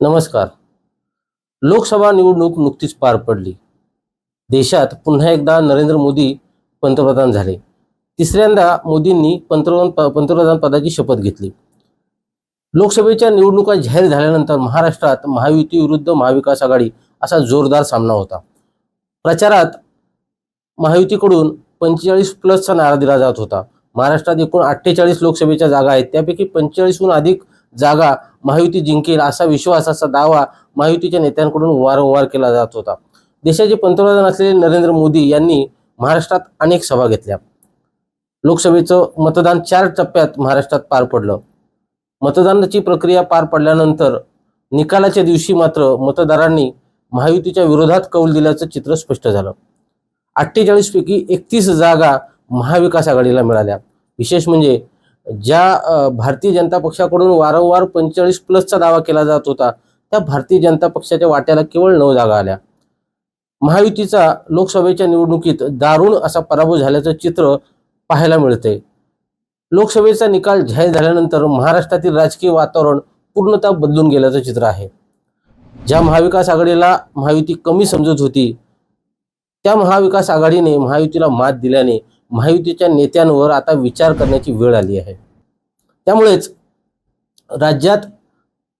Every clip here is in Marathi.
नमस्कार. लोकसभा निवडणूक नुकतीच पार पडली. देशात पुन्हा एकदा नरेंद्र मोदी पंतप्रधान झाले. तिसऱ्यांदा मोदींनी पंतप्रधान पंतप्रधान पदाची शपथ घेतली. लोकसभेच्या निवडणुका जाहीर झाल्यानंतर महाराष्ट्रात महायुती विरुद्ध महाविकास आघाडी असा जोरदार सामना होता. प्रचारात महायुतीकडून पंचेचाळीस प्लसचा नारा दिला जात होता. महाराष्ट्रात एकूण अठ्ठेचाळीस लोकसभेच्या जागा आहेत. त्यापैकी पंचेचाळीसहून अधिक जागा महायुती जिंकेल असा विश्वास असा दावा महायुतीच्या नेत्यांकडून वारंवार केला जात होता. देशाचे पंतप्रधान असलेले नरेंद्र मोदी यांनी महाराष्ट्रात अनेक सभा घेतल्या. लोकसभेचं मतदान चार टप्प्यात महाराष्ट्रात पार पडलं. मतदानाची प्रक्रिया पार पडल्यानंतर निकालाच्या दिवशी मात्र मतदारांनी महायुतीच्या विरोधात कौल दिल्याचं चित्र स्पष्ट झालं. अठ्ठेचाळीस पैकी एकतीस जागा महाविकास आघाडीला मिळाल्या. विशेष म्हणजे ज्या भारतीय जनता पक्षाकडून वारंवार पंचेचाळीस प्लसचा दावा केला जात होता त्या भारतीय जनता पक्षाच्या वाट्याला केवळ नऊ जागा आल्या. महायुतीचा लोकसभेच्या निवडणुकीत दारुण असा पराभव झाल्याचं चित्र पाहायला मिळते लोकसभेचा निकाल जाहीर झाल्यानंतर महाराष्ट्रातील राजकीय वातावरण पूर्णतः बदलून गेल्याचं चित्र आहे. ज्या महाविकास आघाडीला महायुती कमी समजत होती त्या महाविकास आघाडीने महायुतीला मात दिल्याने महायुतीच्या नेत्यांवर आता विचार करण्याची वेळ आली आहे. त्यामुळेच राज्यात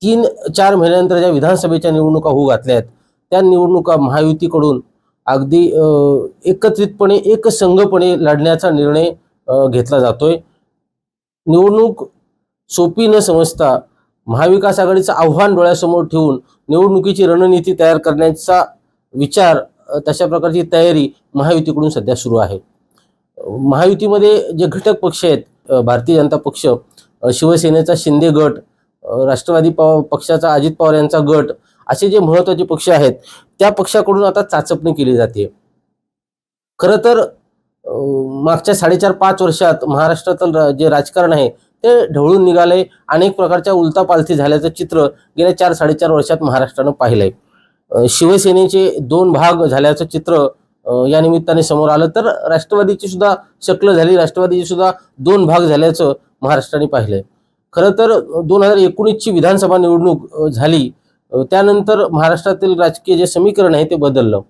तीन चार महिन्यानंतर ज्या विधानसभेच्या निवडणुका होऊ घातल्या आहेत त्या निवडणुका महायुतीकडून अगदी एकत्रितपणे एकसंघपणे लढण्याचा निर्णय घेतला जातोय. निवडणूक सोपी न समजता महाविकास आघाडीचं आव्हान डोळ्यासमोर ठेवून निवडणुकीची रणनीती तयार करण्याचा विचार तशा प्रकारची तयारी महायुतीकडून सध्या सुरू आहे. महायुतीमध्ये जे घटक पक्ष आहेत भारतीय जनता पक्ष शिवसेनेचा शिंदे गट राष्ट्रवादी पव पक्षाचा अजित पवार यांचा गट असे जे महत्त्वाचे पक्ष आहेत त्या पक्षाकडून आता चाचपणी केली जाते. खरं तर मागच्या साडेचार पाच वर्षात महाराष्ट्रातील जे राजकारण आहे ते ढवळून निघाले अनेक प्रकारच्या उलतापालथी झाल्याचं चित्र गेल्या चार साडेचार वर्षात महाराष्ट्रानं पाहिलंय. शिवसेनेचे दोन भाग झाल्याचं चित्र या निमित्ताने समोर आलं तर राष्ट्रवादीची सुद्धा शक्ल झाली. राष्ट्रवादीची सुद्धा दोन भाग झाल्याचं महाराष्ट्राने पाहिलंय. खरं तर दोन हजार एकोणीसची विधानसभा निवडणूक झाली. त्यानंतर महाराष्ट्रातील राजकीय जे समीकरण आहे ते बदललं.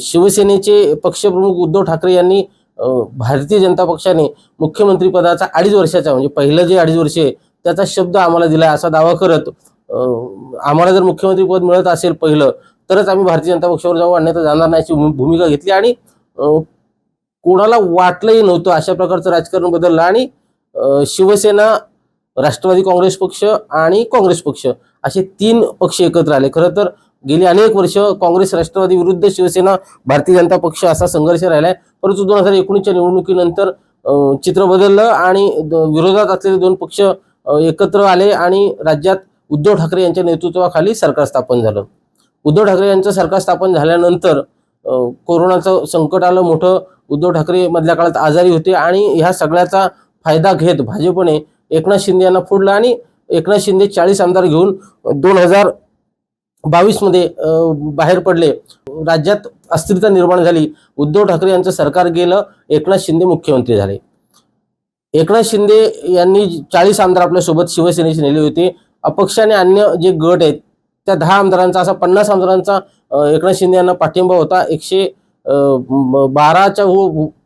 शिवसेनेचे पक्षप्रमुख उद्धव ठाकरे यांनी भारतीय जनता पक्षाने मुख्यमंत्री पदाचा अडीच वर्षाचा म्हणजे पहिलं जे अडीच वर्षे त्याचा शब्द आम्हाला दिला असा दावा करत आम्हाला जर मुख्यमंत्री पद मिळत असेल पहिलं तरच आम्ही भारतीय जनता पक्षावर जाऊ अन्यथा जाणार नाही अशी भूमिका घेतली. आणि कोणाला वाटलंही नव्हतं अशा प्रकारचं राजकारण बदललं. आणि शिवसेना राष्ट्रवादी काँग्रेस पक्ष आणि काँग्रेस पक्ष असे तीन पक्ष एकत्र आले. खरं तर गेली अनेक वर्ष काँग्रेस राष्ट्रवादी विरुद्ध शिवसेना भारतीय जनता पक्ष असा संघर्ष राहिलाय. परंतु दोन हजार एकोणीसच्या निवडणुकीनंतर चित्र बदललं आणि द- विरोधात असलेले दोन पक्ष एकत्र आले आणि राज्यात उद्धव ठाकरे यांच्या नेतृत्वाखाली सरकार स्थापन झालं. उद्धव ठाकरे यांचं सरकार स्थापन झाल्यानंतर कोरोनाचं संकट आलं मोठं उद्धव ठाकरे मधल्या काळात आजारी होते आणि ह्या सगळ्याचा फायदा घेत भाजपने एकनाथ शिंदे यांना फोडलं आणि एकनाथ शिंदे चाळीस आमदार घेऊन दोन हजार बावीसमध्ये बाहेर पडले. राज्यात अस्थिरता निर्माण झाली. उद्धव ठाकरे यांचं सरकार गेलं एकनाथ शिंदे मुख्यमंत्री झाले. एकनाथ शिंदे यांनी चाळीस आमदार आपल्यासोबत शिवसेनेचे नेले होते. अपक्ष आणि अन्य जे गट आहेत त्या दहा आमदारांचा असा पन्नास आमदारांचा एकनाथ शिंदे यांना पाठिंबा होता. एकशे बाराच्या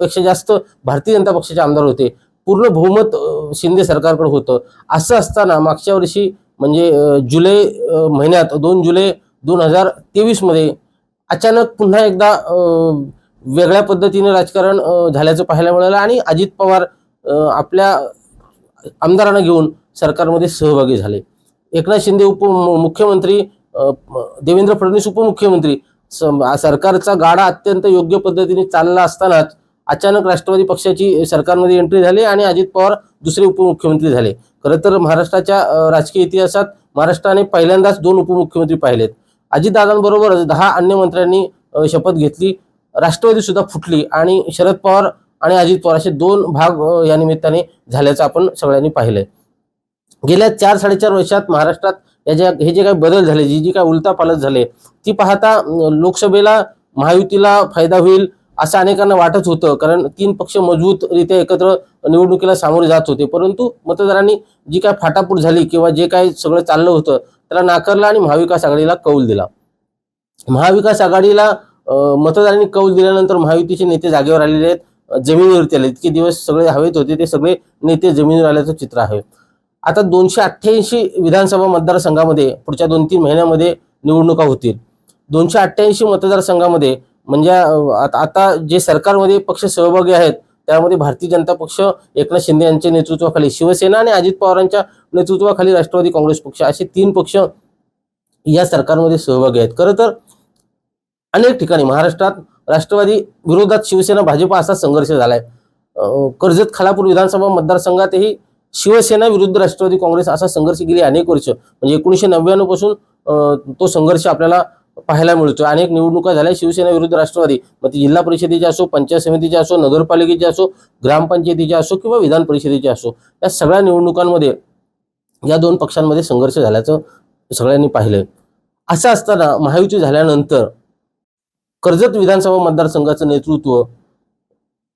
पेक्षा जास्त भारतीय जनता पक्षाचे आमदार होते. पूर्ण बहुमत शिंदे सरकारकडे होतं. असं असताना मागच्या वर्षी म्हणजे जुलै महिन्यात दोन जुलै दोन हजार तेवीसमध्ये अचानक पुन्हा एकदा वेगळ्या पद्धतीने राजकारण झाल्याचं पाहायला मिळालं आणि अजित पवार आपल्या आमदारांना घेऊन सरकारमध्ये सहभागी झाले. एकनाथ शिंदे उप मुख्यमंत्री देवेंद्र फडणवीस उपमुख्यमंत्री सरकारचा गाडा अत्यंत योग्य पद्धतीने चालला असतानाच अचानक राष्ट्रवादी पक्षाची सरकारमध्ये एंट्री झाली आणि अजित पवार दुसरे उपमुख्यमंत्री झाले. खरं तर महाराष्ट्राच्या राजकीय इतिहासात महाराष्ट्राने पहिल्यांदाच दोन उपमुख्यमंत्री पाहिलेत. अजितदादांबरोबरच दहा अन्य मंत्र्यांनी शपथ घेतली. राष्ट्रवादी सुद्धा फुटली आणि शरद पवार आणि अजित पवार असे दोन भाग या निमित्ताने झाल्याचं आपण सगळ्यांनी पाहिलंय. गेल्या चार साडेचार वर्षात महाराष्ट्रात याच्या हे जे काही बदल झाले जी जी काय उलतापालट झाले ती पाहता लोकसभेला महायुतीला फायदा होईल असं अनेकांना वाटत होतं. कारण तीन पक्ष मजबूतरित्या एकत्र निवडणुकीला सामोरे जात होते. परंतु मतदारांनी जी काय फाटाफूट झाली किंवा जे काय सगळं चाललं होतं त्याला नाकारला आणि महाविकास आघाडीला कौल दिला. महाविकास आघाडीला मतदारांनी कौल दिल्यानंतर महायुतीचे नेते जागेवर आलेले आहेत जमिनीवरती आले इतके दिवस सगळे हवेत होते ते सगळे नेते जमिनीवर आल्याचं चित्र आहे. आता दोनशे अठ्ठ्याऐंशी विधानसभा मतदारसंघामध्ये पुढच्या दोन तीन महिन्यामध्ये निवडणुका होतील. दोनशे अठ्ठ्याऐंशी मतदारसंघामध्ये म्हणजे आता आता जे सरकारमध्ये पक्ष सहभागी आहेत त्यामध्ये भारतीय जनता पक्ष एकनाथ शिंदे यांच्या नेतृत्वाखाली शिवसेना आणि अजित पवारांच्या नेतृत्वाखाली राष्ट्रवादी काँग्रेस पक्ष असे तीन पक्ष या सरकारमध्ये सहभागी आहेत. खरं तर अनेक ठिकाणी महाराष्ट्रात राष्ट्रवादी विरोधात शिवसेना भाजप असा संघर्ष झालाय. कर्जत खालापूर विधानसभा मतदारसंघातही शिवसेना विरुद्ध राष्ट्रवादी काँग्रेस असा संघर्ष गेली अनेक वर्ष. म्हणजे एकोणीसशे नव्याण्णवपासून तो संघर्ष आपल्याला पाहायला मिळतो अनेक निवडणुका झाल्या शिवसेना विरुद्ध राष्ट्रवादी. मग ती जिल्हा परिषदेच्या असो पंचायत समितीच्या असो नगरपालिकेच्या असो ग्रामपंचायतीच्या असो किंवा विधान परिषदेच्या असो या सगळ्या निवडणुकांमध्ये या दोन पक्षांमध्ये संघर्ष झाल्याचं सगळ्यांनी पाहिलंय. असं असताना महायुती झाल्यानंतर कर्जत विधानसभा मतदारसंघाचं नेतृत्व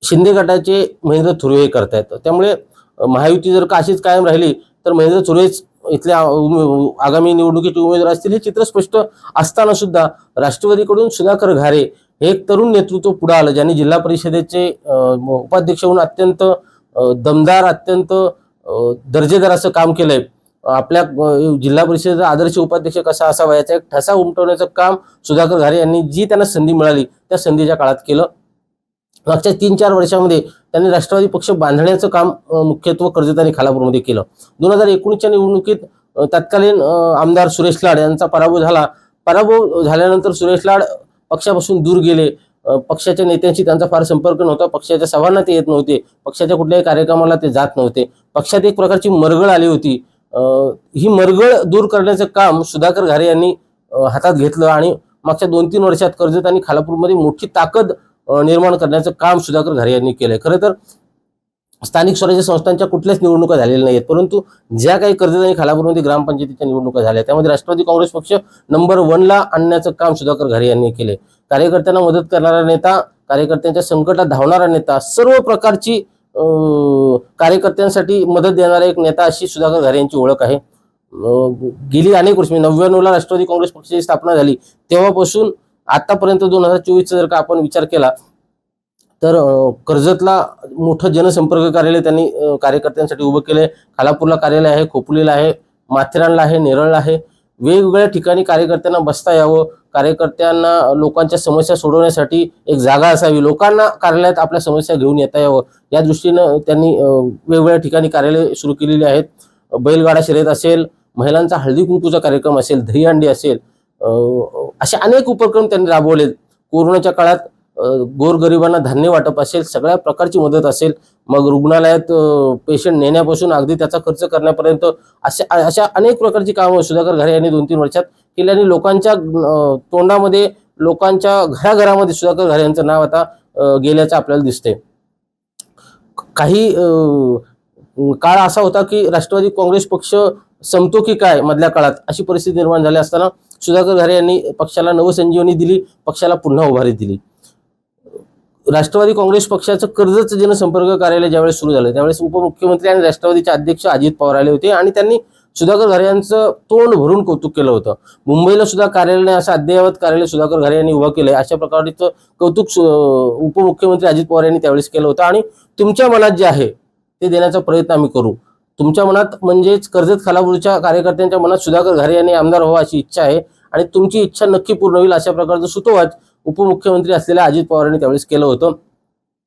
शिंदे गटाचे महेंद्र थुर्वे हे करतायत. त्यामुळे महायुती जर का अशीच कायम राहिली तर महेंद्र चुरेच इथल्या उमे- आगामी निवडणुकीचे उमेदवार असतील हे चित्र स्पष्ट असताना सुद्धा राष्ट्रवादीकडून सुधाकर घारे हे एक तरुण नेतृत्व पुढे आलं ज्यांनी जिल्हा परिषदेचे उपाध्यक्ष म्हणून अत्यंत दमदार अत्यंत दर्जेदार असं काम केलंय. आपल्या जिल्हा परिषदेचा आदर्श उपाध्यक्ष कसा असावा याचा एक ठसा उमटवण्याचं काम सुधाकर घारे यांनी जी त्यांना संधी मिळाली त्या संधीच्या काळात केलं. मागच्या तीन चार वर्षामध्ये त्यांनी राष्ट्रवादी पक्ष बांधण्याचं काम मुख्यत्व कर्जत आणि खालापूरमध्ये केलं. दोन हजार एकोणीसच्या निवडणुकीत तत्कालीन आमदार सुरेश लाड यांचा पराभव झाला. पराभव झाल्यानंतर सुरेश लाड पक्षापासून दूर गेले. पक्षाच्या नेत्यांशी त्यांचा फार संपर्क नव्हता. पक्षाच्या सभांना ते येत नव्हते. पक्षाच्या कुठल्याही कार्यक्रमाला ते जात नव्हते. पक्षात एक प्रकारची मरगळ आली होती. ही मरगळ दूर करण्याचं काम सुधाकर घारे यांनी हातात घेतलं आणि मागच्या दोन तीन वर्षात कर्जत आणि खालापूरमध्ये मोठी ताकद निर्माण करण्याचं काम सुधाकर घरे यांनी केलंय. खरं तर स्थानिक स्वराज्य संस्थांच्या कुठल्याच निवडणुका झालेल्या नाहीत परंतु ज्या काही कर्जत आणि खालापूरमध्ये ग्रामपंचायतीच्या निवडणुका झाल्या त्यामध्ये राष्ट्रवादी काँग्रेस पक्ष नंबर वनला आणण्याचं काम सुधाकर घरे यांनी केले कार्यकर्त्यांना मदत करणारा नेता कार्यकर्त्यांच्या संकटात धावणारा नेता सर्व प्रकारची कार्यकर्त्यांसाठी मदत देणारा एक नेता अशी सुधाकर घरे यांची ओळख आहे. गेली अनेक वर्ष म्हणजे नव्याण्णवला राष्ट्रवादी काँग्रेस पक्षाची स्थापना झाली. तेव्हापासून आतापर्यंत दोन हजार चोवीसचा जर का आपण विचार केला तर कर्जतला मोठं जनसंपर्क कार्यालय त्यांनी कार्यकर्त्यांसाठी उभं केलंय. खालापूरला कार्यालय आहे खोपोलीला आहे माथेरानला आहे नेरळला आहे. वेगवेगळ्या ठिकाणी कार्यकर्त्यांना बसता यावं. कार्यकर्त्यांना लोकांच्या समस्या सोडवण्यासाठी एक जागा असावी. लोकांना कार्यालयात आपल्या समस्या घेऊन येता यावं. या दृष्टीनं त्यांनी वेगवेगळ्या ठिकाणी कार्यालय सुरू केलेली आहेत. बैलगाडा शर्यत असेल महिलांचा हळदी कुंकूचा कार्यक्रम असेल दहीहंडी असेल असे अनेक उपक्रम त्यांनी राबवलेत. कोरोनाच्या काळात गोरगरिबांना धान्य वाटप असेल सगळ्या प्रकारची मदत असेल मग रुग्णालयात पेशंट नेण्यापासून अगदी त्याचा खर्च करण्यापर्यंत अशा अशा अनेक प्रकारची कामं सुधाकर घरे यांनी दोन तीन वर्षात केली आणि लोकांच्या तोंडामध्ये लोकांच्या घराघरामध्ये सुधाकर घरे यांचं नाव आता गेल्याचं आपल्याला दिसते काही काळ असा होता की राष्ट्रवादी काँग्रेस पक्ष संपतो की काय मधल्या काळात अशी परिस्थिती निर्माण झाली असताना सुधाकर घरे यांनी पक्षाला नवसंजीवनी दिली पक्षाला पुन्हा उभारी दिली. राष्ट्रवादी काँग्रेस पक्षाचं कर्जत जनसंपर्क कार्यालय ज्यावेळेस सुरू झालं त्यावेळेस उपमुख्यमंत्री आणि राष्ट्रवादीचे अध्यक्ष अजित पवार आले होते आणि त्यांनी सुधाकर घरे यांचं तोंड भरून कौतुक केलं होतं. मुंबईला सुद्धा कार्यालय असं अद्ययावत कार्यालय सुधाकर घरे यांनी उभं केलंय अशा प्रकारचं कौतुक सु- उपमुख्यमंत्री अजित पवार यांनी त्यावेळेस केलं होतं. आणि तुमच्या मनात जे आहे ते देण्याचा प्रयत्न आम्ही करू. तुमच्या मनात म्हणजेच कर्जत खालापूरच्या कार्यकर्त्यांच्या मनात सुधाकर घरे यांनी आमदार व्हावा अशी इच्छा आहे आणि तुमची इच्छा नक्की पूर्ण होईल अशा प्रकारचं सुतोवाच उपमुख्यमंत्री असलेल्या अजित पवारांनी त्यावेळेस केलं होतं.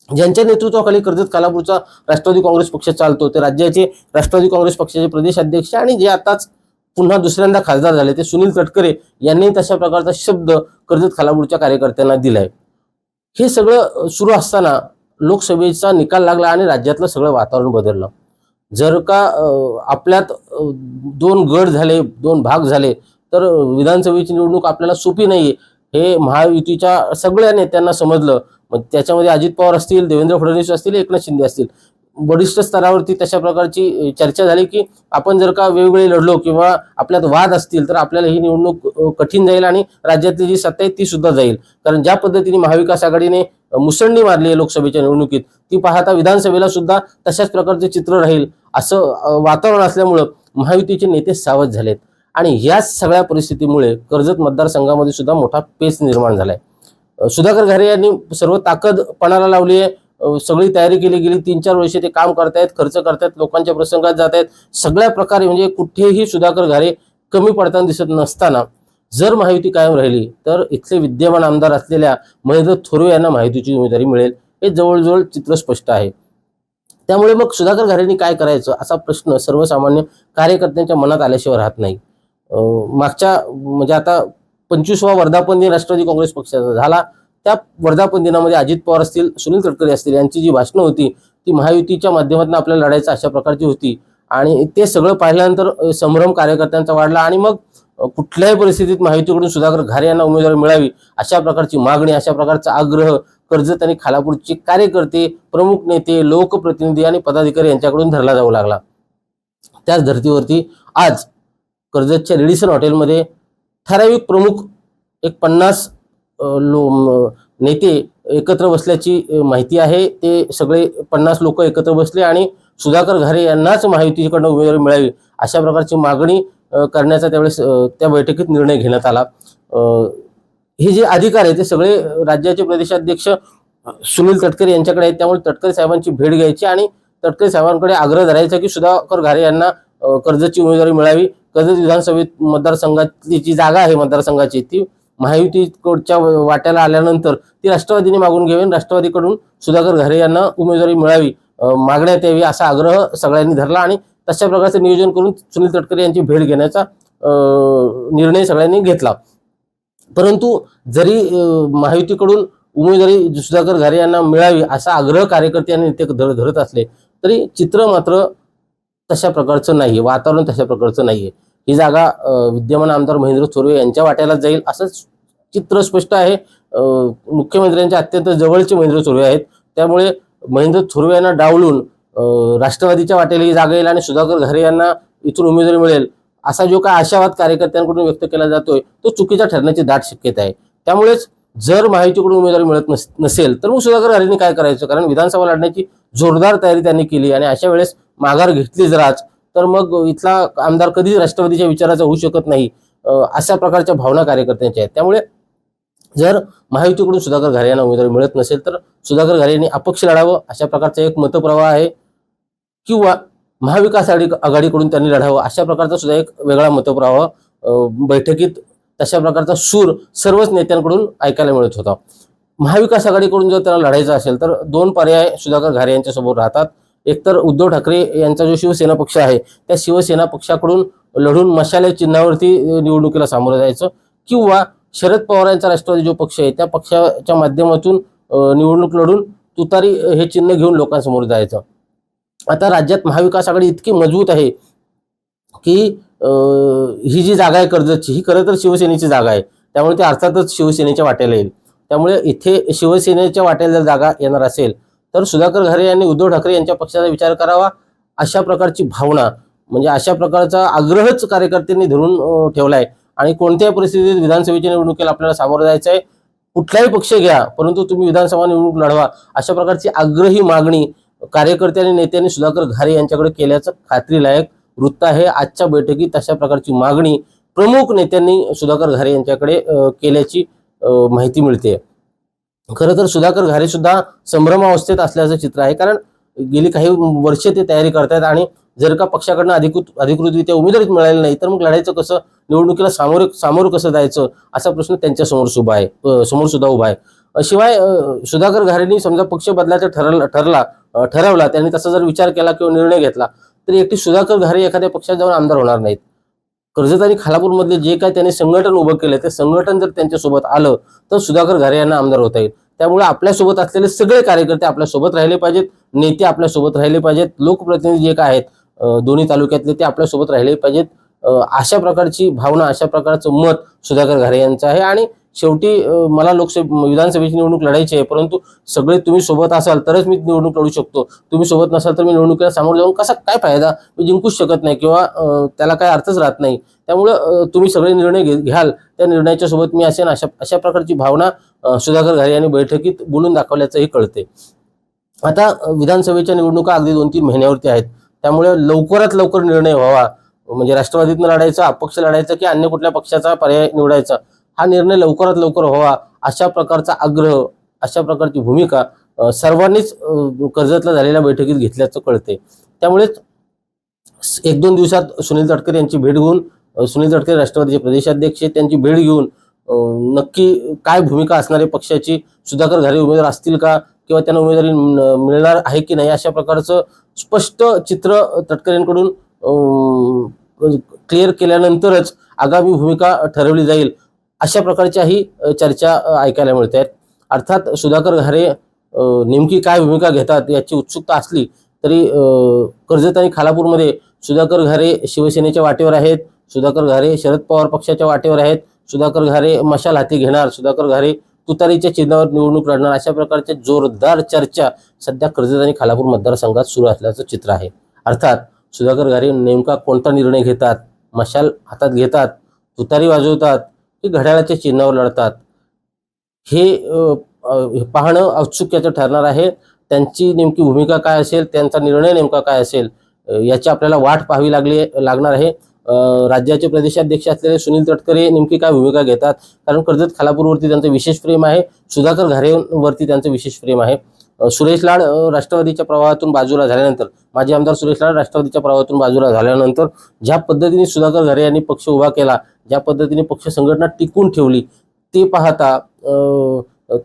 ज्यांच्या नेतृत्वाखाली कर्जत खालापूरचा राष्ट्रवादी काँग्रेस पक्ष चालतो ते राज्याचे राष्ट्रवादी काँग्रेस पक्षाचे प्रदेश अध्यक्ष आणि जे आताच पुन्हा दुसऱ्यांदा खासदार झाले ते सुनील तटकरे यांनी तशा प्रकारचा शब्द कर्जत खालापूरच्या कार्यकर्त्यांना दिलाय. हे सगळं सुरू असताना लोकसभेचा निकाल लागला आणि राज्यातलं सगळं वातावरण बदललं. जर का आपल्यात दोन गट झाले दोन भाग झाले तर विधानसभेची निवडणूक आपल्याला सोपी नाही हे महायुतीच्या सगळ्या नेत्यांना समजलं. मग त्याच्यामध्ये अजित पवार असतील देवेंद्र फडणवीस असतील एकनाथ शिंदे असतील. वरिष्ठ स्तरावरती तशा प्रकारची चर्चा झाली की आपण जर का वेगवेगळे लढलो किंवा आपल्यात वाद असतील तर आपल्याला ही निवडणूक कठीण जाईल आणि राज्यातली जी सत्ता आहे ती सुद्धा जाईल. कारण ज्या पद्धतीने महाविकास आघाडीने मुसंडी मारली आहे लोकसभेच्या निवडणुकीत ती पाहता विधानसभेला सुद्धा तशाच प्रकारचे चित्र राहील. असं वातावरण असल्यामुळं महायुतीचे नेते सावध झालेत. आणि याच सगळ्या परिस्थितीमुळे कर्जत मतदारसंघामध्ये सुद्धा मोठा पेच निर्माण झालाय. सुधाकर घारे यांनी सर्व ताकद पणाला लावली आहे. सगळी तयारी केली गेली तीन चार वर्षे ते काम करतायत खर्च करतायत लोकांच्या प्रसंगात जात आहेत सगळ्या प्रकारे म्हणजे कुठेही सुधाकर घारे कमी पडताना दिसत नसताना जर महायुती कायम राहिली तर इथले विद्यमान आमदार असलेल्या महेंद्र थोरवे यांना महायुतीची उमेदवारी मिळेल. हे जवळजवळ चित्र स्पष्ट आहे. त्यामुळे मग सुधाकर घारेंनी काय करायचं असा प्रश्न सर्वसामान्य कार्यकर्त्यांच्या मनात आल्याशिवाय राहत नाही. मागच्या म्हणजे आता पंचवीसवा वर्धापन दिन राष्ट्रवादी काँग्रेस पक्षाचा झाला. त्या वर्धापन दिनामध्ये अजित पवार असतील सुनील तटकरे असतील यांची जी भाषणं होती ती महायुतीच्या माध्यमातून आपल्याला लढायचं अशा प्रकारची होती. आणि ते सगळं पाहिल्यानंतर संभ्रम कार्यकर्त्यांचा वाढला आणि मग कुठल्याही परिस्थितीत महायुतीकडून सुधाकर घारे यांना उमेदवारी मिळावी अशा प्रकारची मागणी अशा प्रकारचा आग्रह कर्जत आणि खालापूरचे कार्यकर्ते प्रमुख नेते लोकप्रतिनिधी आणि पदाधिकारी यांच्याकडून धरला जाऊ लागला. त्याच धर्तीवरती आज कर्जतच्या रेडिसन हॉटेलमध्ये ठराविक प्रमुख एक पन्नास लो नेते एकत्र बसल्याची माहिती आहे. ते सगळे पन्नास लोक एकत्र बसले आणि सुधाकर घारे यांनाच महायुतीकडनं उमेदवारी मिळावी अशा प्रकारची मागणी करण्याचा त्यावेळेस त्या बैठकीत निर्णय घेण्यात आला. हे जे अधिकार आहे ते सगळे राज्याचे प्रदेशाध्यक्ष सुनील तटकरे यांच्याकडे आहेत. त्यामुळे तटकरे साहेबांची भेट घ्यायची आणि तटकरे साहेबांकडे आग्रह धरायचा की सुधाकर घारे यांना अ, कर्जतची उमेदवारी मिळावी. कर्जत विधानसभेत मतदारसंघातली जी जागा आहे मतदारसंघाची ती महायुतीकडच्या वाट्याला आल्यानंतर ती राष्ट्रवादीने मागून घ्यावी आणि राष्ट्रवादीकडून सुधाकर घारे यांना उमेदवारी मिळावी मागण्यात यावी असा आग्रह सगळ्यांनी धरला आणि तशा प्रकारचं नियोजन करून सुनील तटकरे यांची भेट घेण्याचा निर्णय सगळ्यांनी घेतला. परंतु जरी महायुतीकडून उमेदवारी सुधाकर घारे यांना मिळावी असा आग्रह कार्यकर्ते आणि नेते धर धरत असले तरी चित्र मात्र तशा प्रकारचं नाही वातावरण तशा प्रकारचं नाहीये. ही जागा विद्यमान आमदार महेंद्र थोरवे यांच्या वाट्याला जाईल असंच चित्र स्पष्ट आहे. मुख्यमंत्र्यांच्या अत्यंत जवळचे महेंद्र थोरवे आहेत. त्यामुळे महेंद्र थोरवे यांना डावलून राष्ट्रवादीच्या वाट्याला ही जागा येईल आणि सुधाकर घरे यांना इथून उमेदवारी मिळेल असा जो काय आशावाद कार्यकर्त्यांकडून व्यक्त केला जातोय तो चुकीचा ठरण्याची दाट शक्यता आहे. त्यामुळेच जर महायुतीकडून उमेदवारी मिळत नस- नसेल तर मग सुधाकर घरेंनी काय करायचं? कारण विधानसभा लढण्याची जोरदार तयारी त्यांनी केली आणि अशा वेळेस माघार घेतली जराच तर मग इथला आमदार कधीच राष्ट्रवादीच्या विचाराचा होऊ शकत नाही अशा प्रकारच्या भावना कार्यकर्त्यांच्या आहेत. त्यामुळे जर महायुतीकडून सुधाकर घारे यांना उमेदवारी मिळत नसेल तर सुधाकर घारे यांनी अपक्ष लढावं अशा प्रकारचा एक मतप्रवाह आहे. किंवा महाविकास आघाडी आघाडीकडून त्यांनी लढावं अशा प्रकारचा सुद्धा एक वेगळा मतप्रवाह बैठकीत तशा प्रकारचा सूर सर्वच नेत्यांकडून ऐकायला मिळत होता. महाविकास आघाडीकडून जर त्याला लढायचं असेल तर दोन पर्याय सुधाकर घारे यांच्यासमोर राहतात. एकतर उद्धव ठाकरे यांचा जो शिवसेना पक्ष आहे त्या शिवसेना पक्षाकडून लढून मशाले चिन्हावरती निवडणुकीला सामोरं जायचं किंवा शरद पवार यांचा राष्ट्रवादी जो पक्ष आहे त्या पक्षाच्या माध्यमातून निवडणूक लढून तुतारी हे चिन्ह घेऊन लोकांसमोर जायचं. आता राज्यात महाविकास आघाडी इतकी मजबूत आहे की ही जी जागा आहे कर्जतची ही खरं तर शिवसेनेची जागा आहे. त्यामुळे ते अर्थातच शिवसेनेच्या वाट्याला येईल. त्यामुळे इथे शिवसेनेच्या वाट्याला जर जागा येणार असेल तर सुधाकर घारे यांनी उद्धव ठाकरे यांच्या पक्षाचा विचार करावा अशा प्रकारची भावना म्हणजे अशा प्रकारचा आग्रहच कार्यकर्त्यांनी धरून ठेवला ठेवलाय. आणि कोणत्याही परिस्थितीत विधानसभेच्या निवडणुकीला आपल्याला सामोरं जायचं आहे कुठलाही पक्ष घ्या परंतु तुम्ही विधानसभा निवडणूक लढवा. अशा प्रकारची आग्रही मागणी कार्यकर्ते आणि नेत्यांनी सुधाकर घारे यांच्याकडे केल्याचं खात्रीलायक वृत्त आहे. आजच्या बैठकीत अशा प्रकारची मागणी प्रमुख नेत्यांनी सुधाकर घारे यांच्याकडे केल्याची माहिती मिळते. खरं तर सुधाकर घारे सुद्धा संभ्रमावस्थेत असल्याचं चित्र आहे. कारण गेली काही वर्ष ते तयारी करतायत आणि जर का पक्षाकडनं अधिकृत अधिकृतरित्या उमेदवारीच मिळाली नाही तर मग लढायचं कसं निवडणुकीला सामोरे सामोरं कसं जायचं असा प्रश्न त्यांच्यासमोर सुभा आहे समोर सुद्धा उभा आहे. शिवाय सुधाकर घारेंनी समजा पक्ष बदलायचा ठरला ठरला ठरवला त्यांनी तसा जर विचार केला किंवा निर्णय घेतला तर एकटी सुधाकर घारे एखाद्या पक्षात जाऊन आमदार होणार नाहीत. कर्जत आणि खालापूरमधले जे काय त्यांनी संघटन उभं केलं ते संघटन जर त्यांच्यासोबत आलं तर सुधाकर घारे यांना आमदार होता येईल. त्यामुळे आपल्यासोबत असलेले सगळे कार्यकर्ते आपल्यासोबत राहिले पाहिजेत नेते आपल्यासोबत राहिले पाहिजेत लोकप्रतिनिधी जे काय आहेत दोन्ही तालुक्यातले ते आपल्यासोबत राहिले पाहिजेत. अशा प्रकारची भावना अशा प्रकारचं मत सुधाकर घारे यांचं आहे. आणि शेवटी मला लोकसभा विधानसभेची निवडणूक लढायची आहे परंतु सगळे तुम्ही सोबत असाल तरच मी निवडणूक लढू शकतो. तुम्ही सोबत नसाल तर मी निवडणुकीला सामोरं जाऊन कसा काय फायदा? मी जिंकूच शकत नाही किंवा त्याला काय अर्थच राहत नाही. त्यामुळं तुम्ही सगळे निर्णय घ्याल. त्या निर्णयाच्या सोबत मी असेन अशा अशा प्रकारची भावना सुधाकर घारे यांनी बैठकीत बोलून दाखवल्याचंही कळते आता विधानसभेच्या निवडणुका अगदी दोन तीन महिन्यावरती आहेत. त्यामुळे लवकरात लवकर निर्णय व्हावा. म्हणजे राष्ट्रवादीतनं लढायचा अपक्ष लढायचा की अन्य कुठल्या पक्षाचा पर्याय निवडायचा? हा निर्णय लवकरात लवकर व्हावा अशा प्रकारचा आग्रह अशा प्रकारची भूमिका सर्वांनीच कर्जतला झालेल्या बैठकीत घेतल्याचं कळते त्यामुळेच एक दोन दिवसात सुनील तटकरे यांची भेट घेऊन सुनील तटकरे राष्ट्रवादीचे प्रदेशाध्यक्ष त्यांची भेट घेऊन नक्की काय भूमिका असणारे पक्षाची सुधाकर घारे उमेदवार असतील का किंवा त्यांना उमेदवारी मिळणार आहे की नाही अशा प्रकारचं स्पष्ट चित्र तटकरेंकडून क्लिअर केल्यानंतरच आगामी भूमिका ठरवली जाईल. अशा प्रकारच्याही चर्चा ऐकायला मिळत आहेत अर्थात सुधाकर घारे नेमकी काय भूमिका घेतात याची उत्सुकता असली तरी कर्जत आणि खालापूरमध्ये सुधाकर घारे शिवसेनेच्या वाटेवर आहेत सुधाकर घारे शरद पवार पक्षाच्या वाटेवर आहेत सुधाकर घारे मशाल हाती घेणार सुधाकर घारे तुतारीच्या चिन्हावर निवडणूक लढणार अशा प्रकारच्या जोरदार चर्चा सध्या कर्जत आणि खालापूर मतदारसंघात सुरू असल्याचं चित्र आहे. अर्थात सुधाकर घारे नेमका कोणता निर्णय घेतात? मशाल हातात घेतात तुतारी वाजवतात की घड्याळाच्या चिन्हावर लढतात. हे पाहणं औत्सुक्याचं ठरणार आहे. त्यांची नेमकी भूमिका काय असेल? त्यांचा निर्णय नेमका काय असेल? याची आपल्याला वाट पाहावी लागली लागणार आहे. राज्याचे प्रदेशाध्यक्ष असलेले सुनील तटकरे नेमकी काय भूमिका घेतात? कारण कर्जत खालापूरवरती त्यांचं विशेष प्रेम आहे. सुधाकर घारेवरती त्यांचं विशेष प्रेम आहे. सुरेश लाड राष्ट्रवादीच्या प्रवाहातून बाजूला झाल्यानंतर माजी आमदार सुरेश लाड राष्ट्रवादीच्या प्रवाहातून बाजूला झाल्यानंतर ज्या पद्धतीने सुधाकर घरे यांनी पक्ष उभा केला ज्या पद्धतीने पक्ष संघटना टिकून ठेवली ते पाहता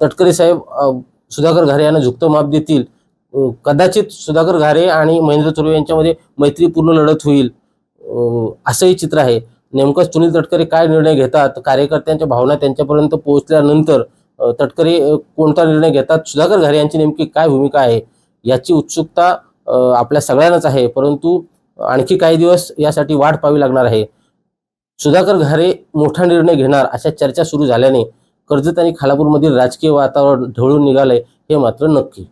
तटकरे साहेब सुधाकर घारे यांना झुकतं माप देतील. कदाचित सुधाकर घारे आणि महेंद्र चोरवे यांच्यामध्ये मैत्रीपूर्ण लढत होईल. असंही चित्र आहे. नेमकं सुनील तटकरे काय निर्णय घेतात? कार्यकर्त्यांच्या भावना त्यांच्यापर्यंत पोहोचल्यानंतर तटकरे कोणता निर्णय घेतात? सुधाकर घारे यांची नेमकी काय भूमिका आहे? याची उत्सुकता आपल्या सगळ्यांनाच आहे. परंतु आणखी काही दिवस यासाठी वाट पाहावी लागणार आहे. सुधाकर घारे मोठा निर्णय घेणार अशा चर्चा सुरू झाल्याने कर्जत आणि खालापूरमधील राजकीय वातावरण ढवळून निघालंय हे मात्र नक्की.